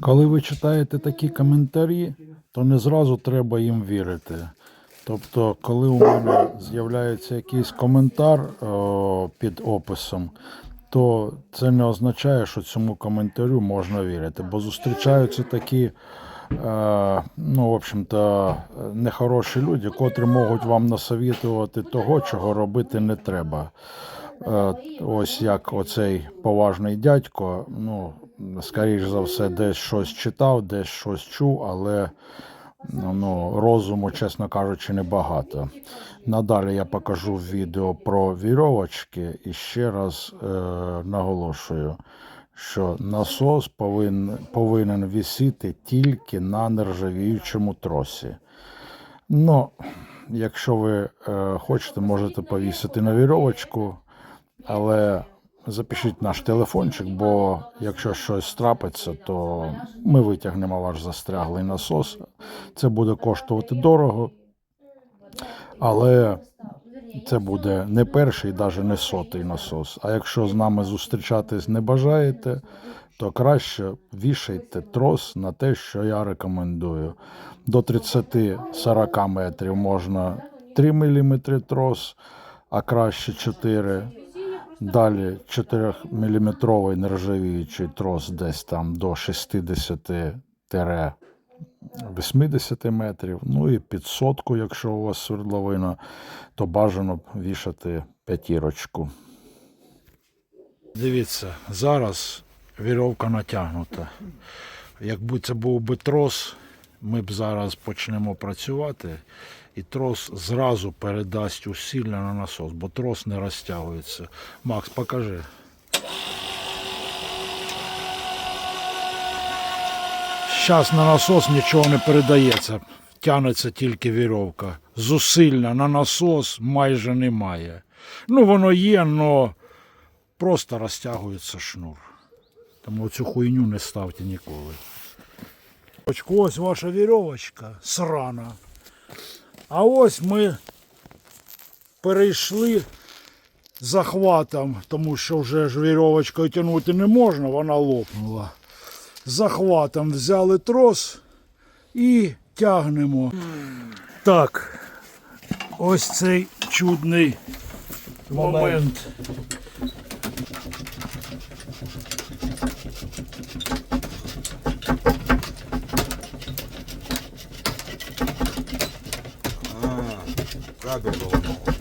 Коли ви читаєте такі коментарі, то не зразу треба їм вірити. Тобто, коли у мене з'являється якийсь коментар о, під описом, то це не означає, що цьому коментарю можна вірити, бо зустрічаються такі, е, ну, в общем-то, нехороші люди, котрі можуть вам насовітувати того, чого робити не треба. Е, Ось як оцей поважний дядько, ну, скоріш за все, десь щось читав, десь щось чув, але ну, розуму, чесно кажучи, небагато. Надалі я покажу відео про вірьовочки і ще раз е, наголошую, що насос повинен, повинен висіти тільки на нержавіючому тросі. Ну, якщо ви е, хочете, можете повісити на вірьовочку, але запишіть наш телефончик, бо якщо щось трапиться, то ми витягнемо ваш застряглий насос. Це буде коштувати дорого, але це буде не перший, навіть не сотий насос. А якщо з нами зустрічатись не бажаєте, то краще вішайте трос на те, що я рекомендую. До 30-40 метрів можна 3 мм трос, а краще 4 Далі 4-мм нержавіючий трос десь там до 60-80 метрів. Ну і під сотку, якщо у вас свердловина, то бажано вішати п'ятірочку. Дивіться, зараз вірьовка натягнута. Якби це був би трос, ми б зараз почнемо працювати, і трос зразу передасть усилля на насос, бо трос не розтягується. Макс, покажи. Зараз на насос нічого не передається, тягнеться тільки вірьовка. Зусилля на насос майже немає. Ну, воно є, але просто розтягується шнур. Тому цю хуйню не ставте ніколи. Ось ваша вірьовочка срана. А ось ми перейшли захватом, тому що вже ж вірьовочкою тягнути не можна, вона лопнула. Захватом взяли трос і тягнемо. Так, ось цей чудний момент. Ragged